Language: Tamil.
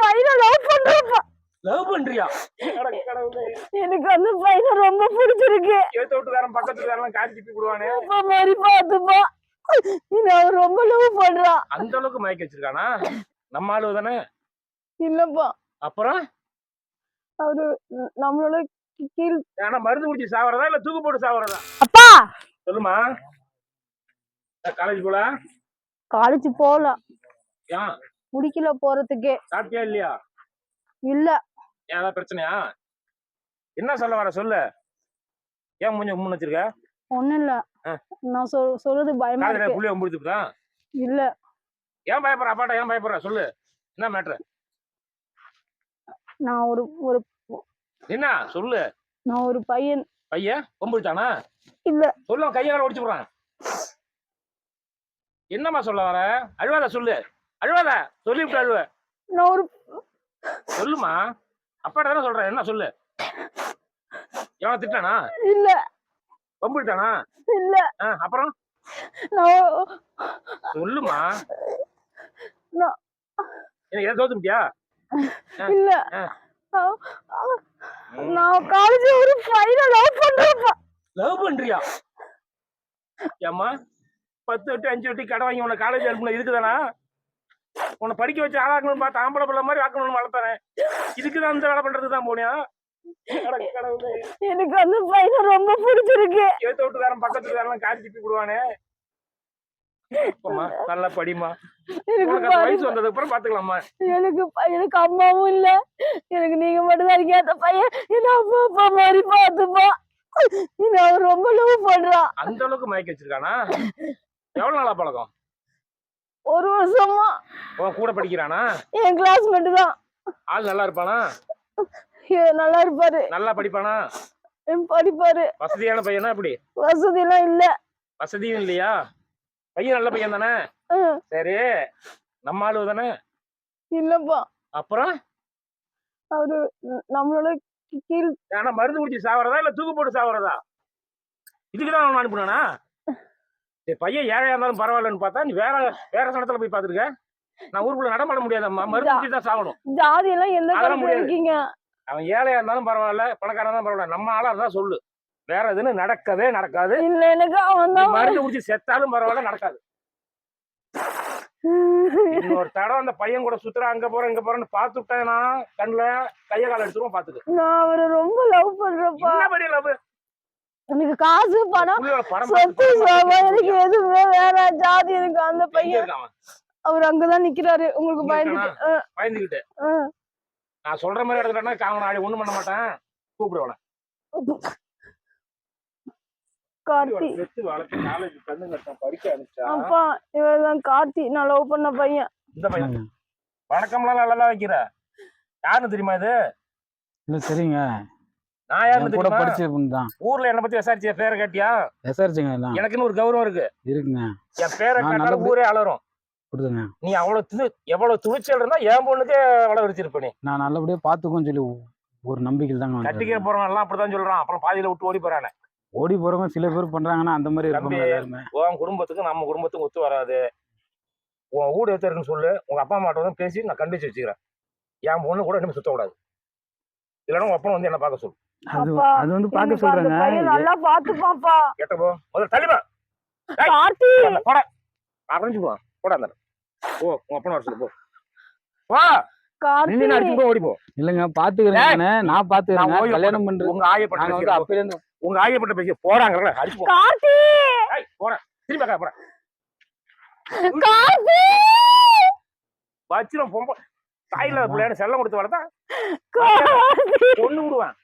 பையனை லவ் பண்றப்பா. லவ் பண்றியா? அட கடவுளே. எனக்கு அந்த பையனை ரொம்ப பிடிச்சிருக்கு. ஏத்த வீட்டுக்காரன் பக்கத்து வீட்டுக்காரன் காரி திப்பி விடுவானே. அப்பா பாத்துப்பா. நான் ரொம்ப லவ் பண்றான் அந்த அளவுக்கு மயக்க வச்சிருக்கானா? நம்ம ஆளு தானே? இல்லப்பா. அப்புறம்? அவரு நம்மளோட கீ- கீழ் ஆனா மருந்து குடிச்சு சாவறதா இல்ல தூக்கு போட்டு சாவறதா? அப்பா! சொல்லுமா. காலேஜ் போல? காலேஜ் போகல ஏன்? முடிக்கல போறதுக்கே. சாப்பிட்டியா இல்லையா? இல்ல. ஏதாவது பிரச்சனையா? என்ன சொல்ல வர சொல்லு. ஏன் மூஞ்ச உம்முன்னு வச்சிருக்க? ஒண்ணும் இல்ல. நான் சொல் சொல்றது பயமா இருக்கு. புள்ளிய முடிச்சுதான் இல்ல. ஏன் பயப்படுற? அப்பாட்ட ஏன் பயப்படுற? சொல்லு. என்ன மேட்ரு நான் ஒரு ஒரு என்ன சொல்லு. நான் ஒரு பையன். பையன்? கொம்பிடிச்சானா? இல்ல. சொல்ல கையால ஒடிச்சு போடுறான். என்னம்மா சொல்ல வர? அழுவாத சொல்லு. அழுவாத. சொல்லிவிட்டு அழுவ. நான் ஒரு சொல்லுமா. அப்பாட்ட தானே சொல்றேன். என்ன சொல்லு. எவன திட்டானா? இல்ல. கொம்பிடிச்சானா இல்ல. அப்புறம்? சொல்லுமா. நான் எனக்கு எதாவது தோத்துட்டியா இல்ல. நான் காலேஜ் ஒரு பையனை லவ் பண்றப்பா. லவ் பண்றியா? ஏம்மா பத்து வட்டி அஞ்சு வட்டி கடை வாங்கி உன்னை காலேஜ் அனுப்புன இதுக்குதானா உன்னை படிக்க வச்சு ஆளாக்கணும்னு பார்த்து ஆம்பளை பிள்ளை மாதிரி ஆக்கணும்னு வளர்த்தானே? இதுக்கு தான் அந்த வேலை பண்றதுக்கு தான் போனியா. எனக்கு அந்த பையனை ரொம்ப பிடிச்சிருக்கு. ஏத்த வீட்டுக்காரன் பக்கத்து வீட்டுக்காரன் காரி திப்பி விடுவானே. நல்லா படிமா எனக்கு வயசு வந்ததுக்கு அப்புறம் பாத்துக்கலாமா எனக்கு எனக்கு அம்மாவும் இல்ல. எனக்கு நீங்க மட்டும் தான் இருக்கீங்க. அந்த பையன் என்ன அப்பா அப்பா மாதிரி பாத்துப்பா அவன் ரொம்ப லவ் பண்றான். அந்த அளவுக்கு மயக்க வச்சிருக்கானா? எவ்வளவு நாளா பழக்கம்? ஒரு வருஷமா உன் கூட படிக்கிறானா? என் கிளாஸ்மேட் தான். ஆள் நல்லா இருப்பானா? நல்லா இருப்பாரு. நல்லா படிப்பானா? படிப்பாரு. வசதியான பையனா இப்படி வசதி எல்லாம் இல்ல. வசதியும் இல்லையா? பையன் நல்ல பையன் தானே? சரி நம்ம ஆளு தானே? இல்லப்பா. அப்புறம்? அவரு நம்மளோட கீழ் ஆனா மருந்து குடிச்சு சாவறதா இல்ல தூக்கு போட்டு சாவறதா? இதுக்குதான் அவன் அனுப்புனானா? பையன் ஏழையா இருந்தாலும் பரவாயில்லன்னு பார்த்தா நீ வேற வேற சனத்துல போய் பாத்துருக்க நான் ஊருக்குள்ள நடமாட முடியாதம்மா மருந்து தான் சாகணும். ஜாதி எல்லாம் எந்த காலத்துல. இருக்கீங்க? அவன் ஏழையா இருந்தாலும் பரவாயில்ல பணக்காரன் தான் பரவாயில்ல. நம்ம ஆளா இருந்தா சொல்லு. வேற எதுன்னு நடக்கவே நடக்காது. இல்ல எனக்கு அவன் மருந்து குடிச்சு செத்தாலும் பரவாயில்ல நடக்காது. இன்னொரு தடவை அந்த பையன் கூட சுத்துற அங்க போறேன் இங்க போறேன்னு பாத்து விட்டேன்னா கண்ணுல கைய கால எடுத்துருவோம் பாத்துக்க நான் அவரை ரொம்ப லவ் பண்றப்பா லவ் எனக்கு காசு பணம் சொத்து எனக்கு எதுவுமே வேணாம். ஜாதி எனக்கு அந்த பையன்? அவர் அங்கதான் நிக்கிறாரு. உங்களுக்கு பயந்துட்டு பயந்துகிட்டு. நான் சொல்ற மாதிரி எடுத்துட்டேன்னா காவன ஆளி ஒண்ணும் பண்ண மாட்டேன். கூப்பிடுவேன் கார்த்தி. அப்பா இவர்தான் கார்த்தி. நான் லவ் பண்ண பையன். இந்த பையன். வணக்கம்லாம் நல்லா வைக்கிற. யாருன்னு தெரியுமா இது? இல்ல சரிங்க நான் என் கூட படிச்ச தான். ஊர்ல என்ன பத்தி விசாரிச்சிய? பேரை கேட்டியா? விசாரிச்சுங்க எல்லாம் எனக்குன்னு ஒரு கௌரவம் இருக்கு. இருக்குங்க. என் பேரை நல்லபடி- ஊரே அலறும். கொடுத்துங்க நீ அவ்வளவு துணி எவ்வளவு துணிச்சல் இருந்தா என் பொண்ணுக்கே வளர்ச்சிருப்ப நீ. நான் நல்லபடியா பாத்துக்கோன்னு சொல்லி ஒரு நம்பிக்கையில் தாங்க கட்டிக்க. போறவன் எல்லாம் அப்படிதான் சொல்றான். அப்புறம் பாதியில விட்டு ஓடி போறானே. ஓடி போறவங்க சில பேர் பண்றாங்கன்னா அந்த மாதிரி. இருப்பாங்க உன் குடும்பத்துக்கு நம்ம குடும்பத்துக்கு ஒத்து வராது. உன் வீடு எடுத்து இருக்குன்னு சொல்லு. உங்க அப்பா அம்மாட்ட வந்து பேசி நான் கண்டிச்சு வச்சுக்கிறேன். என் பொண்ணு கூட இனிமே சுத்தக்கூடாது. இல்லைன்னா உங்க அப்பா வந்து என்ன பார்க்க சொல்லு. அது அப்பா, அது வந்து அந்த சொல்றேங்க. நல்லா பாத்துப்பாப்பா கேட்டப்போ முதல்ல தள்ளிப்பா ஏய். கார்த்தி போட அரைஞ்சு போ போட அந்த ஓ உங்க அப்பா வர சொல்லு போ. வா கார்த்தி! நின்று அடிச்சு போ ஓடி போ. இல்லங்க பாத்துக்கிறேன் நானு. பாத்துக்கிறேன் கல்யாணம் பண்றது உங்க ஆயப்பட்ட நாங்க வந்து பேசி அப்பவே இருந்து உங்க ஆயப்பட்ட பேசி போறாங்கல்ல அடிச்சு போ. கார்த்தி! ஏய், போறேன் திரும்பி அக்கா போறேன் கார்த்தி! வச்சிரும் பொம்பை தாயில பிள்ளையான செல்லம் கொடுத்து வளர்த்தா பொண்ணு விடுவேன்.